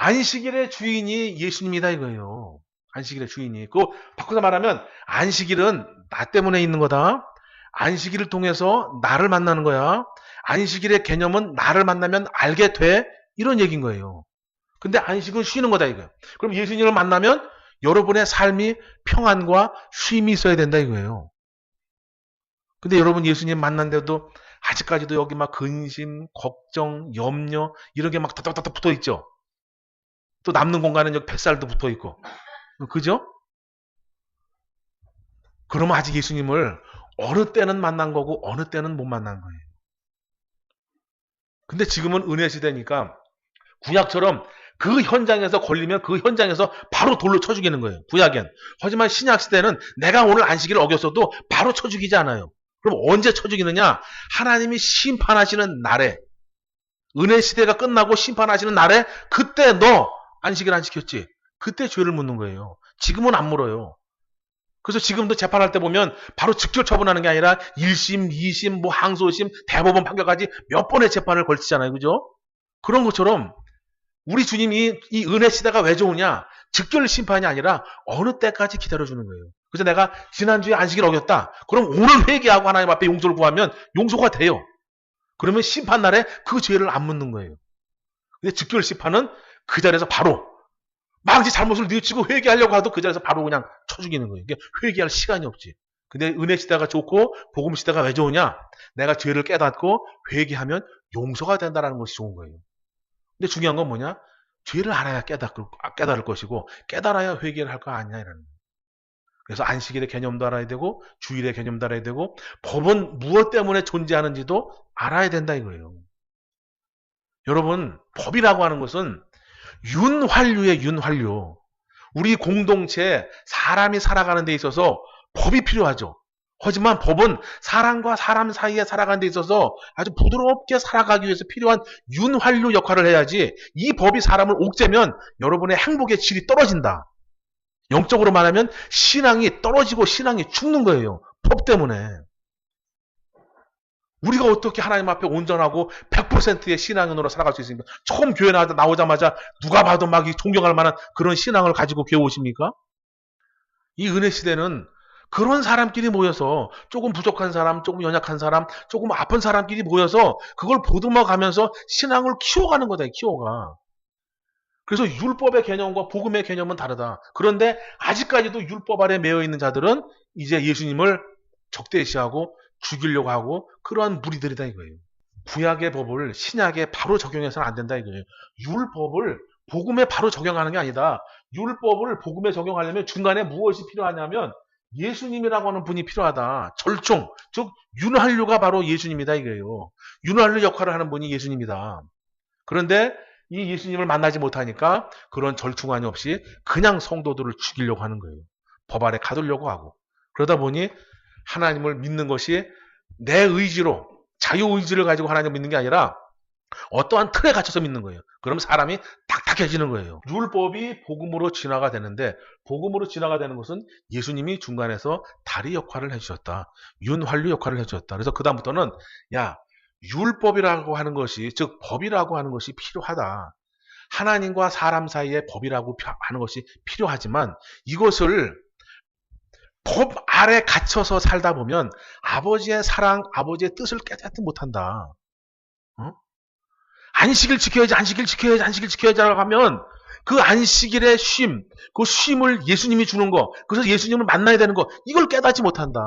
안식일의 주인이 예수님이다 이거예요. 안식일의 주인이. 그 바꿔서 말하면 안식일은 나 때문에 있는 거다. 안식일을 통해서 나를 만나는 거야. 안식일의 개념은 나를 만나면 알게 돼. 이런 얘기인 거예요. 근데 안식은 쉬는 거다 이거예요. 그럼 예수님을 만나면 여러분의 삶이 평안과 쉼이 있어야 된다 이거예요. 근데 여러분 예수님 만난데도 아직까지도 여기 막 근심, 걱정, 염려 이런 게 막 다다다다 붙어 있죠. 또 남는 공간은 여기 뱃살도 붙어 있고. 그죠? 그러면 아직 예수님을 어느 때는 만난 거고 어느 때는 못 만난 거예요. 근데 지금은 은혜 시대니까 구약처럼 그 현장에서 걸리면 그 현장에서 바로 돌로 쳐 죽이는 거예요. 구약엔. 하지만 신약 시대는 내가 오늘 안식일을 어겼어도 바로 쳐 죽이지 않아요. 그럼 언제 쳐 죽이느냐? 하나님이 심판하시는 날에 은혜 시대가 끝나고 심판하시는 날에 그때 너 안식일 안 지켰지? 그때 죄를 묻는 거예요. 지금은 안 물어요. 그래서 지금도 재판할 때 보면 바로 직결 처분하는 게 아니라 1심, 2심, 뭐 항소심, 대법원 판결까지 몇 번의 재판을 걸치잖아요. 그죠? 그런 것처럼 우리 주님이 이 은혜 시대가 왜 좋으냐? 직결 심판이 아니라 어느 때까지 기다려주는 거예요. 그래서 내가 지난주에 안식일 어겼다. 그럼 오늘 회개하고 하나님 앞에 용서를 구하면 용서가 돼요. 그러면 심판날에 그 죄를 안 묻는 거예요. 근데 직결 심판은 그 자리에서 바로 막 이제 잘못을 뉘우치고 회개하려고 하도 그 자리에서 바로 그냥 쳐 죽이는 거예요. 이게 회개할 시간이 없지. 근데 은혜 시대가 좋고 복음 시대가 왜 좋으냐? 내가 죄를 깨닫고 회개하면 용서가 된다는 것이 좋은 거예요. 근데 중요한 건 뭐냐? 죄를 알아야 깨닫, 깨달을 것이고 깨달아야 회개를 할 거 아니냐 이라는 거예요. 그래서 안식일의 개념도 알아야 되고 주일의 개념도 알아야 되고 법은 무엇 때문에 존재하는지도 알아야 된다 이거예요. 여러분 법이라고 하는 것은 윤활유의 윤활유. 우리 공동체 사람이 살아가는 데 있어서 법이 필요하죠. 하지만 법은 사람과 사람 사이에 살아가는 데 있어서 아주 부드럽게 살아가기 위해서 필요한 윤활유 역할을 해야지 이 법이 사람을 옥죄면 여러분의 행복의 질이 떨어진다. 영적으로 말하면 신앙이 떨어지고 신앙이 죽는 거예요. 법 때문에. 우리가 어떻게 하나님 앞에 온전하고 100%의 신앙인으로 살아갈 수 있습니까? 처음 교회 나오자마자 누가 봐도 막 존경할 만한 그런 신앙을 가지고 교회 오십니까? 이 은혜 시대는 그런 사람끼리 모여서 조금 부족한 사람, 조금 연약한 사람, 조금 아픈 사람끼리 모여서 그걸 보듬어 가면서 신앙을 키워가는 거다, 키워가. 그래서 율법의 개념과 복음의 개념은 다르다. 그런데 아직까지도 율법 아래 매여 있는 자들은 이제 예수님을 적대시하고 죽이려고 하고 그러한 무리들이다 이거예요. 구약의 법을 신약에 바로 적용해서는 안 된다 이거예요. 율법을 복음에 바로 적용하는 게 아니다. 율법을 복음에 적용하려면 중간에 무엇이 필요하냐면 예수님이라고 하는 분이 필요하다. 절충, 즉 윤활유가 바로 예수님이다 이거예요. 윤활유 역할을 하는 분이 예수님이다. 그런데 이 예수님을 만나지 못하니까 그런 절충안이 없이 그냥 성도들을 죽이려고 하는 거예요. 법 아래 가두려고 하고. 그러다 보니 하나님을 믿는 것이 내 의지로 자유 의지를 가지고 하나님을 믿는 게 아니라 어떠한 틀에 갇혀서 믿는 거예요. 그럼 사람이 딱딱해지는 거예요. 율법이 복음으로 진화가 되는데 복음으로 진화가 되는 것은 예수님이 중간에서 다리 역할을 해주셨다. 윤활유 역할을 해주셨다. 그래서 그 다음부터는 야 율법이라고 하는 것이 즉 법이라고 하는 것이 필요하다. 하나님과 사람 사이의 법이라고 하는 것이 필요하지만 이것을 법 아래 갇혀서 살다 보면 아버지의 사랑, 아버지의 뜻을 깨닫지 못한다. 어? 안식일 지켜야지, 안식일 지켜야지, 안식일 지켜야지 라고 하면 그 안식일의 쉼, 그 쉼을 예수님이 주는 거, 그래서 예수님을 만나야 되는 거, 이걸 깨닫지 못한다.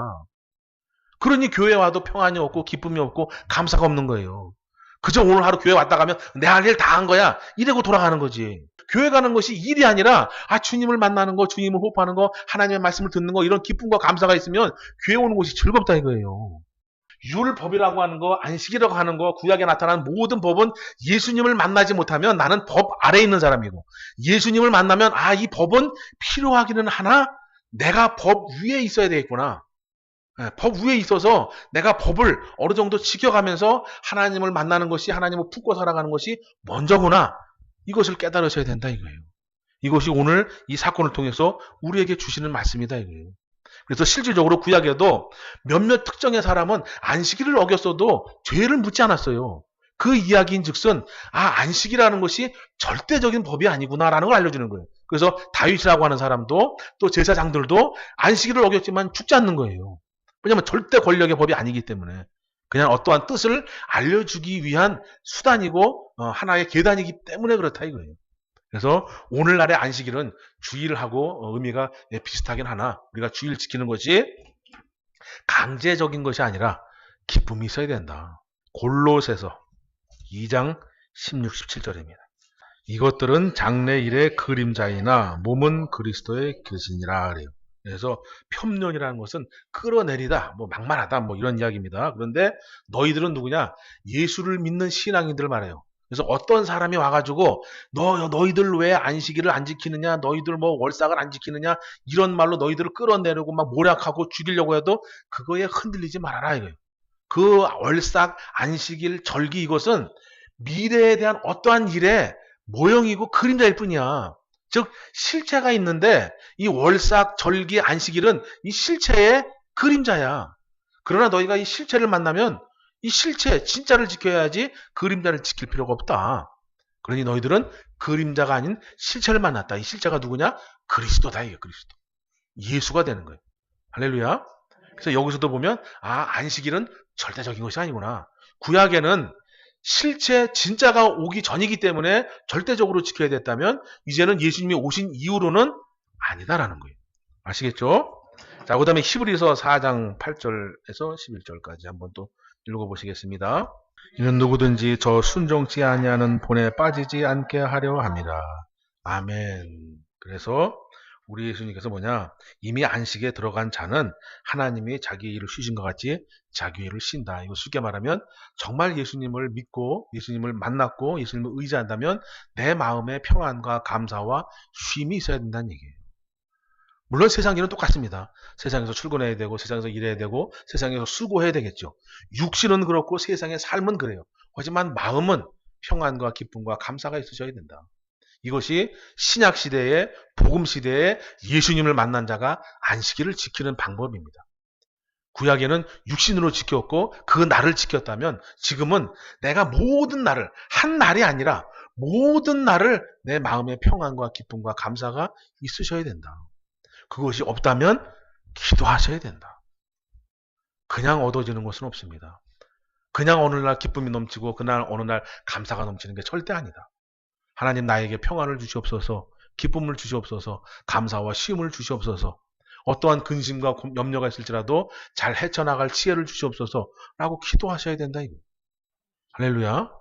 그러니 교회 와도 평안이 없고 기쁨이 없고 감사가 없는 거예요. 그저 오늘 하루 교회 왔다 가면 내 할 일 다 한 거야. 이러고 돌아가는 거지. 교회 가는 것이 일이 아니라 아 주님을 만나는 거, 주님을 호흡하는 거, 하나님의 말씀을 듣는 거 이런 기쁨과 감사가 있으면 교회 오는 것이 즐겁다 이거예요. 율법이라고 하는 거, 안식이라고 하는 거, 구약에 나타난 모든 법은 예수님을 만나지 못하면 나는 법 아래에 있는 사람이고 예수님을 만나면 아 이 법은 필요하기는 하나 내가 법 위에 있어야 되겠구나. 예, 법 위에 있어서 내가 법을 어느 정도 지켜가면서 하나님을 만나는 것이 하나님을 품고 살아가는 것이 먼저구나. 이것을 깨달으셔야 된다 이거예요. 이것이 오늘 이 사건을 통해서 우리에게 주시는 말씀이다 이거예요. 그래서 실질적으로 구약에도 몇몇 특정의 사람은 안식일을 어겼어도 죄를 묻지 않았어요. 그 이야기인 즉슨 아 안식이라는 것이 절대적인 법이 아니구나라는 걸 알려주는 거예요. 그래서 다윗이라고 하는 사람도 또 제사장들도 안식일을 어겼지만 죽지 않는 거예요. 왜냐하면 절대 권력의 법이 아니기 때문에 그냥 어떠한 뜻을 알려주기 위한 수단이고 어, 하나의 계단이기 때문에 그렇다 이거예요. 그래서 오늘날의 안식일은 주의를 하고 어, 의미가 예, 비슷하긴 하나 우리가 주의를 지키는 것이 강제적인 것이 아니라 기쁨이 있어야 된다. 골로새서 2장 16, 17절입니다. 이것들은 장래일의 그림자이나 몸은 그리스도의 교신이라 그래요. 그래서 편론이라는 것은 끌어내리다, 뭐 막말하다, 뭐 이런 이야기입니다. 그런데 너희들은 누구냐? 예수를 믿는 신앙인들 말해요. 그래서 어떤 사람이 와가지고 너 너희들 왜 안식일을 안 지키느냐, 너희들 뭐 월삭을 안 지키느냐 이런 말로 너희들을 끌어내려고 막 모략하고 죽이려고 해도 그거에 흔들리지 말아라 이거예요. 그 월삭, 안식일, 절기 이것은 미래에 대한 어떠한 일의 모형이고 그림자일 뿐이야. 즉 실체가 있는데 이 월삭, 절기, 안식일은 이 실체의 그림자야. 그러나 너희가 이 실체를 만나면 이 실체, 진짜를 지켜야지 그림자를 지킬 필요가 없다. 그러니 너희들은 그림자가 아닌 실체를 만났다. 이 실체가 누구냐? 그리스도다. 이게 그리스도. 예수가 되는 거예요. 할렐루야. 그래서 여기서도 보면 아 안식일은 절대적인 것이 아니구나. 구약에는 실체 진짜가 오기 전이기 때문에 절대적으로 지켜야 됐다면 이제는 예수님이 오신 이후로는 아니다라는 거예요. 아시겠죠? 자, 그 다음에 히브리서 4장 8절에서 11절까지 한번 또 읽어보시겠습니다. 이는 누구든지 저 순종치 아니하는 본에 빠지지 않게 하려 합니다. 아멘. 그래서 우리 예수님께서 뭐냐? 이미 안식에 들어간 자는 하나님이 자기 일을 쉬신 것 같이 자기 일을 쉰다. 이거 쉽게 말하면 정말 예수님을 믿고 예수님을 만났고 예수님을 의지한다면 내 마음에 평안과 감사와 쉼이 있어야 된다는 얘기예요. 물론 세상 일은 똑같습니다. 세상에서 출근해야 되고 세상에서 일해야 되고 세상에서 수고해야 되겠죠. 육신은 그렇고 세상의 삶은 그래요. 하지만 마음은 평안과 기쁨과 감사가 있으셔야 된다. 이것이 신약 시대에 복음 시대에 예수님을 만난 자가 안식일을 지키는 방법입니다. 구약에는 육신으로 지켰고 그 날을 지켰다면 지금은 내가 모든 날을 한 날이 아니라 모든 날을 내 마음의 평안과 기쁨과 감사가 있으셔야 된다. 그것이 없다면 기도하셔야 된다. 그냥 얻어지는 것은 없습니다. 그냥 어느 날 기쁨이 넘치고 그날 어느 날 감사가 넘치는 게 절대 아니다. 하나님 나에게 평안을 주시옵소서, 기쁨을 주시옵소서, 감사와 쉼을 주시옵소서, 어떠한 근심과 염려가 있을지라도 잘 헤쳐나갈 지혜를 주시옵소서 라고 기도하셔야 된다. 이거. 할렐루야.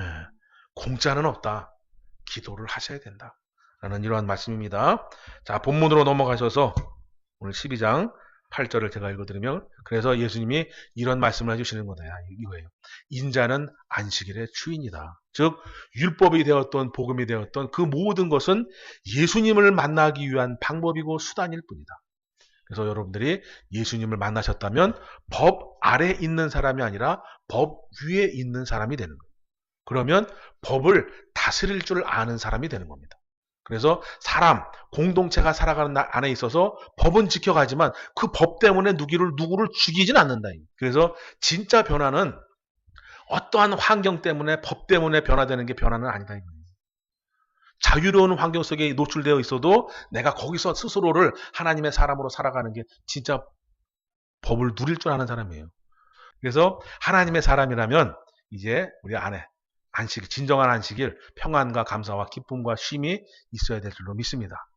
예, 공짜는 없다. 기도를 하셔야 된다. 라는 이러한 말씀입니다. 자, 본문으로 넘어가셔서 오늘 12장 8절을 제가 읽어드리면 그래서 예수님이 이런 말씀을 해주시는 거다. 이거예요. 인자는 안식일의 주인이다. 즉 율법이 되었던 복음이 되었던 그 모든 것은 예수님을 만나기 위한 방법이고 수단일 뿐이다. 그래서 여러분들이 예수님을 만나셨다면 법 아래 있는 사람이 아니라 법 위에 있는 사람이 되는 거예요. 그러면 법을 다스릴 줄 아는 사람이 되는 겁니다. 그래서 사람, 공동체가 살아가는 안에 있어서 법은 지켜가지만 그 법 때문에 누구를, 누구를 죽이진 않는다. 그래서 진짜 변화는 어떠한 환경 때문에 법 때문에 변화되는 게 변화는 아니다. 자유로운 환경 속에 노출되어 있어도 내가 거기서 스스로를 하나님의 사람으로 살아가는 게 진짜 법을 누릴 줄 아는 사람이에요. 그래서 하나님의 사람이라면 이제 우리 안에 안식, 진정한 안식일, 평안과 감사와 기쁨과 쉼이 있어야 될 줄로 믿습니다.